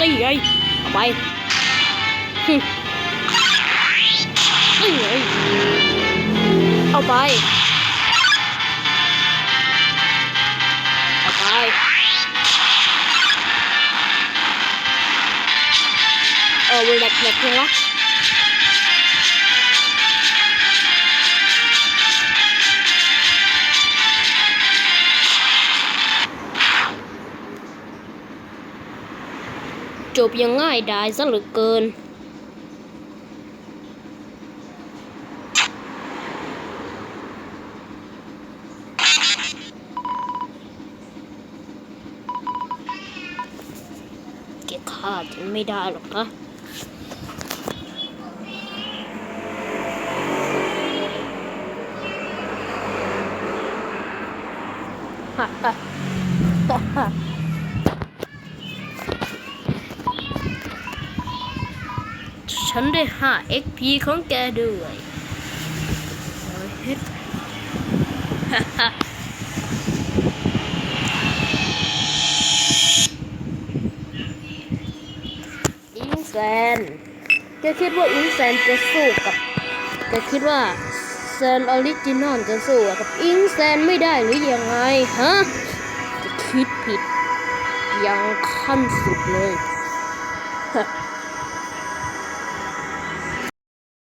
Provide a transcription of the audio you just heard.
นี่ไงเอาไปนี่ไงเอาไป เอาไปเออเวลกแหลกเลยวะ จบยังง่ายดายซะเหลือเกิน เก็บค่าฉันไม่ได้หรอกนะฮ่าฮ่าฮ่า ฉันได้ 5 XP ของแกด้วยอิ่งแซนแกคิดว่าอิงแซนจะสู้กับแกคิดว่าแซนออริจินอลจะสู้กับอิงแซนไม่ได้หรือยังไงฮะจะคิดผิดยังขั้นสุดเลย